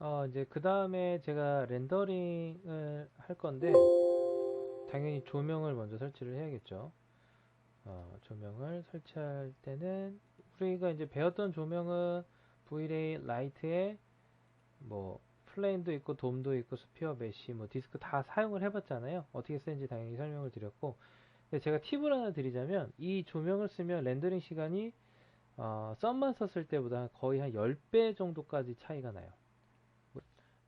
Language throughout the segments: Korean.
어, 이제 그 다음에 제가 렌더링을 할 건데, 당연히 조명을 먼저 설치를 해야겠죠. 어, 조명을 설치할 때는, 우리가 이제 배웠던 조명은 V-Ray 라이트에 뭐, 플레인도 있고, 돔도 있고, 스피어 메쉬, 뭐, 디스크 다 사용을 해봤잖아요. 어떻게 쓰는지 당연히 설명을 드렸고, 근데 제가 팁을 하나 드리자면, 이 조명을 쓰면 렌더링 시간이, 어, 썸만 썼을 때보다 거의 한 10배 정도까지 차이가 나요.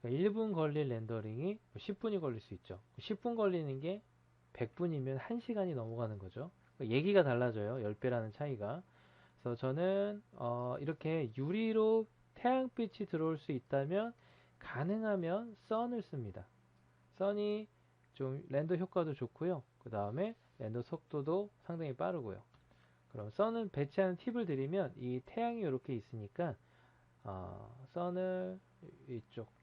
1분 걸릴 렌더링이 10분이 걸릴 수 있죠. 10분 걸리는 게 100분이면 1시간이 넘어가는 거죠. 얘기가 달라져요. 10배라는 차이가. 그래서 저는 어, 이렇게 유리로 태양빛이 들어올 수 있다면 가능하면 선을 씁니다. 선이 좀 렌더 효과도 좋고요. 그 다음에 렌더 속도도 상당히 빠르고요. 그럼 선을 배치하는 팁을 드리면 이 태양이 이렇게 있으니까 어, 선을 이쪽 이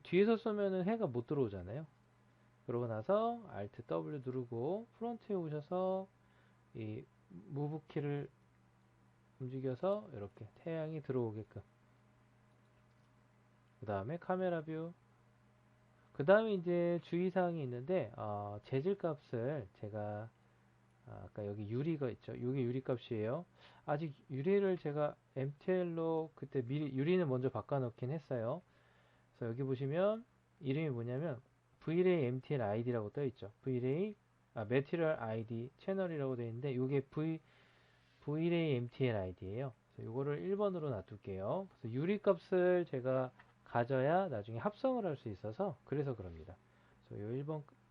뒤에서 쏘면은 해가 못 들어오잖아요. 그러고 나서 Alt W 누르고 프론트에 오셔서 이 무브 키를 움직여서 이렇게 태양이 들어오게끔. 그 다음에 카메라 뷰. 그 다음에 이제 주의사항이 있는데 어, 재질 값을 제가 아, 아까 여기 유리가 있죠. 이게 유리 값이에요. 아직 유리를 제가 MTL로 그때 미리 유리는 먼저 바꿔 놓긴 했어요 여기 보시면 이름이 뭐냐면 VRay MTL ID라고 떠 있죠. VRay 아, Material ID 채널이라고 되어 있는데 이게 V VRay MTL ID예요. 이거를 1번으로 놔둘게요. 그래서 유리 값을 제가 가져야 나중에 합성을 할 수 있어서 그래서 그럽니다. 그래서 요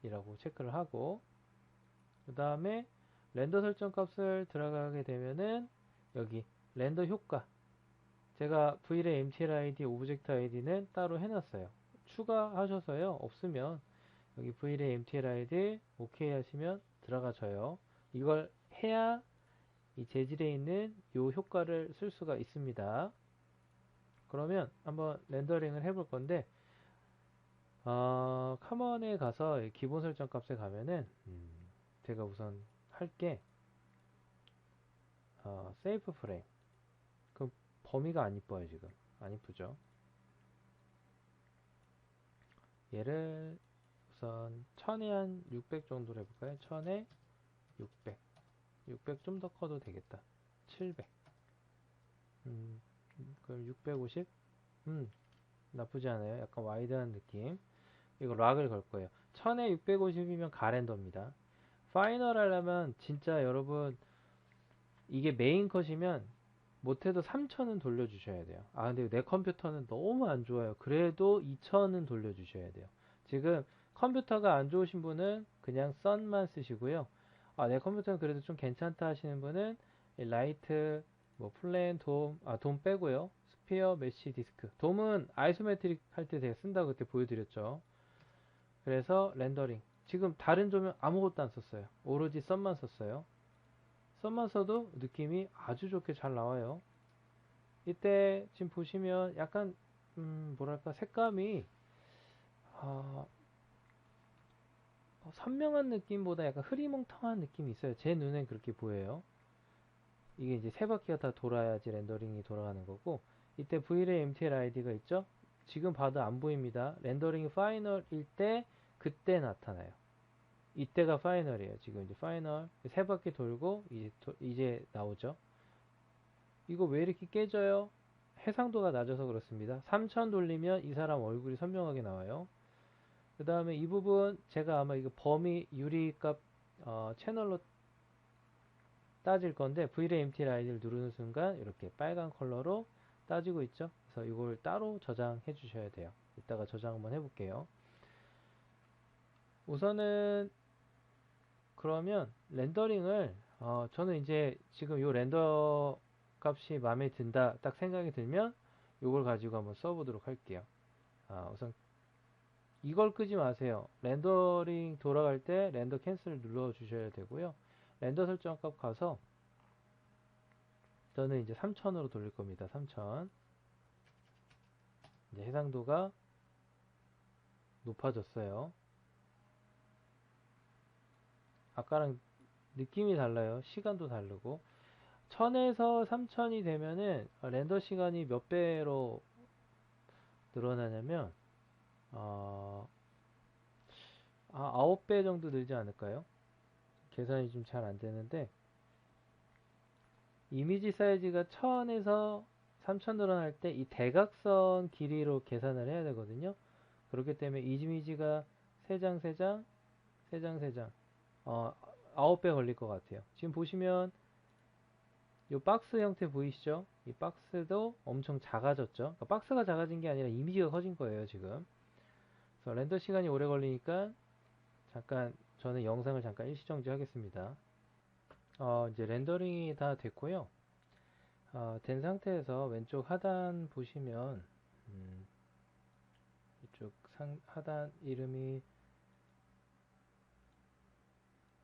1번이라고 체크를 하고 그 다음에 렌더 설정 값을 들어가게 되면은 여기 렌더 효과 제가 V의 MTL ID, 오브젝트 ID는 따로 해놨어요. 추가하셔서요. 없으면 여기 V의 MTL ID OK 하시면 들어가져요. 이걸 해야 이 재질에 있는 요 효과를 쓸 수가 있습니다. 그러면 한번 렌더링을 해볼 건데 어, 카먼에 가서 기본 설정 값에 가면은 음, 제가 우선 할게 어, 세이프 프레임 그 범위가 안 이뻐요 지금 안 이쁘죠 얘를 우선 1000에 한600 정도로 해볼까요 1000에 600 600 좀 더 커도 되겠다 700 음, 그럼 650? 음, 나쁘지 않아요. 약간 와이드한 느낌. 이거 락을 걸 거예요. 1000에 650이면 가렌더입니다. 파이널 하려면 진짜 여러분 이게 메인 컷이면 못해도 3000은 돌려주셔야 돼요. 아 근데 내 컴퓨터는 너무 안 좋아요. 그래도 2000은 돌려주셔야 돼요. 지금 컴퓨터가 안 좋으신 분은 그냥 썬만 쓰시고요. 아 내 컴퓨터는 그래도 좀 괜찮다 하시는 분은 라이트 뭐 플랜, 돔, 아, 돔 빼고요. 스피어, 메시, 디스크. 돔은 아이소메트릭 할 때 제가 쓴다고 그때 보여드렸죠. 그래서 렌더링. 지금 다른 조명 아무것도 안 썼어요. 오로지 썬만 썼어요. 써도 느낌이 아주 좋게 잘 나와요. 이때 지금 보시면 약간 음, 뭐랄까 색감이 어, 선명한 느낌보다 약간 흐리멍텅한 느낌이 있어요. 제 눈엔 그렇게 보여요. 이게 이제 세 바퀴가 다 돌아야지 렌더링이 돌아가는 거고 이때 Vray MTL ID가 있죠 지금 봐도 안 보입니다 렌더링이 파이널일 때 그때 나타나요 이때가 파이널이에요 지금 이제 파이널 세 바퀴 돌고 이제, 도, 이제 나오죠 이거 왜 이렇게 깨져요 해상도가 낮아서 그렇습니다 3000 돌리면 이 사람 얼굴이 선명하게 나와요 그 다음에 이 부분 제가 아마 이거 범위 유리값 어, 채널로 따질 건데 Vray MT 라인을 누르는 순간 이렇게 빨간 컬러로 따지고 있죠. 그래서 이걸 따로 저장해 주셔야 돼요. 이따가 저장 한번 해볼게요. 우선은 그러면 렌더링을 어, 저는 이제 지금 이 렌더 값이 마음에 든다 딱 생각이 들면 이걸 가지고 한번 써보도록 할게요. 아, 우선 이걸 끄지 마세요. 렌더링 돌아갈 때 렌더 캔슬 눌러 주셔야 되고요. 렌더 설정 값 가서 저는 이제 3000으로 돌릴 겁니다. 3000 이제 해상도가 높아졌어요. 아까랑 느낌이 달라요. 시간도 다르고 1000에서 3000이 되면은 렌더 시간이 몇 배로 늘어나냐면 어, 아, 9배 정도 늘지 않을까요? 계산이 좀 잘 안 되는데 이미지 사이즈가 1000에서 3000 늘어날 때 이 대각선 길이로 계산을 해야 되거든요. 그렇기 때문에 이미지가 3장, 3장, 3장, 3장 어, 9배 걸릴 것 같아요. 지금 보시면 이 박스 형태 보이시죠? 이 박스도 엄청 작아졌죠? 그러니까 박스가 작아진 게 아니라 이미지가 커진 거예요, 지금. 그래서 렌더 시간이 오래 걸리니까 잠깐 저는 영상을 잠깐 일시정지 하겠습니다. 어, 이제 렌더링이 다 됐고요. 어, 된 상태에서 왼쪽 하단 보시면 음, 이쪽 상, 하단 이름이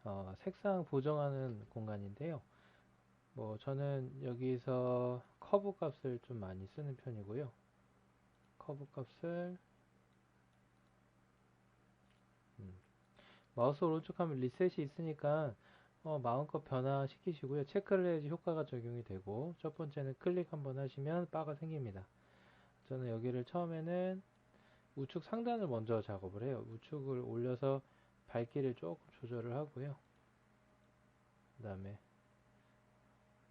어, 색상 보정하는 공간인데요. 뭐 저는 여기서 커브 값을 좀 많이 쓰는 편이고요. 커브 값을 음, 마우스 오른쪽 하면 리셋이 있으니까 어, 마음껏 변화시키시고요. 체크를 해야지 효과가 적용이 되고 첫 번째는 클릭 한번 하시면 바가 생깁니다. 저는 여기를 처음에는 우측 상단을 먼저 작업을 해요. 우측을 올려서 밝기를 조금 조절을 하고요. 그 다음에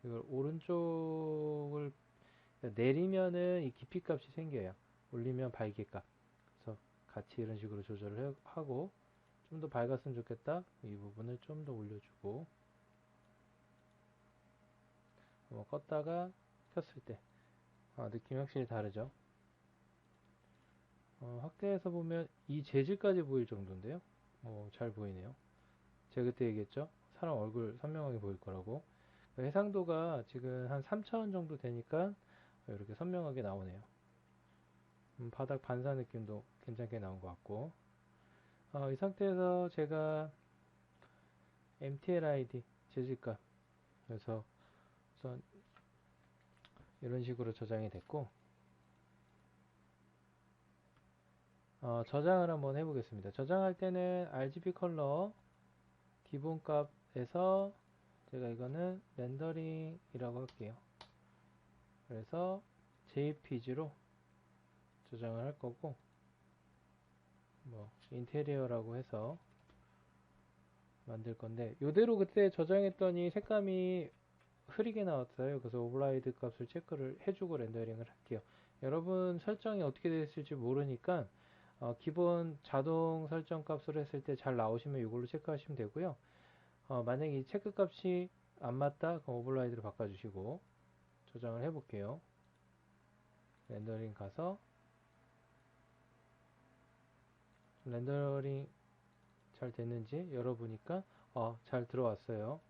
이걸 오른쪽을 내리면은 이 깊이 값이 생겨요. 올리면 밝기 값. 그래서 같이 이런 식으로 조절을 하고 좀 더 밝았으면 좋겠다. 이 부분을 좀 더 올려주고 뭐 껐다가 켰을 때 아, 느낌이 확실히 다르죠. 어, 확대해서 보면 이 재질까지 보일 정도인데요. 어, 잘 보이네요. 제가 그때 얘기했죠. 사람 얼굴 선명하게 보일 거라고. 해상도가 지금 한3000 정도 되니까 이렇게 선명하게 나오네요. 음, 바닥 반사 느낌도 괜찮게 나온 것 같고 어, 이 상태에서 제가 mtlid 재질값 그래서 우선 이런 식으로 저장이 됐고 어, 저장을 한번 해보겠습니다. 저장할 때는 RGB 컬러 기본값에서 제가 이거는 렌더링이라고 할게요. 그래서 JPG로 저장을 할 거고 뭐 인테리어라고 해서 만들 건데 이대로 그때 저장했더니 색감이 흐리게 나왔어요. 그래서 오버라이드 값을 체크를 해주고 렌더링을 할게요. 여러분 설정이 어떻게 됐을지 모르니까 어, 기본 자동 설정 값으로 했을 때 잘 나오시면 이걸로 체크하시면 되고요. 어, 만약에 이 체크 값이 안 맞다 그럼 오버라이드로 바꿔주시고 저장을 해볼게요. 렌더링 가서 렌더링 잘 됐는지 열어보니까 어, 잘 들어왔어요.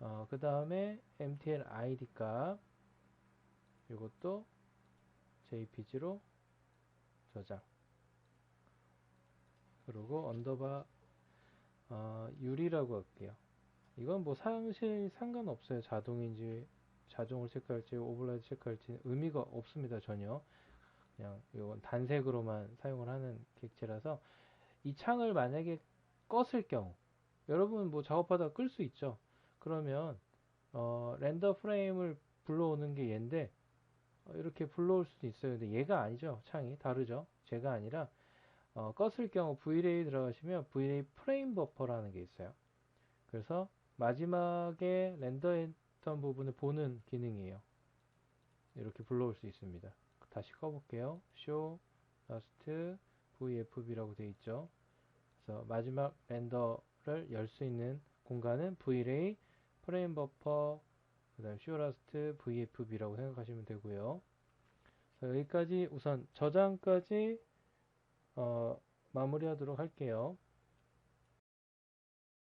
어, 그 다음에 mtl id 값 이것도 jpg로 저장 그리고 언더바 어, 유리라고 할게요. 이건 뭐 사실 상관없어요. 자동인지 자동을 체크할지 오버라이드 체크할지 의미가 없습니다. 전혀. 그냥 이건 단색으로만 사용을 하는 객체라서 이 창을 만약에 껐을 경우 여러분 뭐 작업하다가 끌수 있죠. 그러면 어, 렌더 프레임을 불러오는 게 얘인데 어, 이렇게 불러올 수도 있어요. 근데 얘가 아니죠. 창이 다르죠. 제가 아니라 어, 껐을 경우 Vray 들어가시면 Vray 프레임 버퍼라는 게 있어요. 그래서 마지막에 렌더했던 부분을 보는 기능이에요. 이렇게 불러올 수 있습니다. 다시 꺼볼게요. show last vfb라고 되어 있죠. 그래서 마지막 렌더를 열 수 있는 공간은 Vray 프레임 버퍼 그 다음 show last vfb라고 생각하시면 되고요. 여기까지 우선 저장까지 어, 마무리하도록 할게요.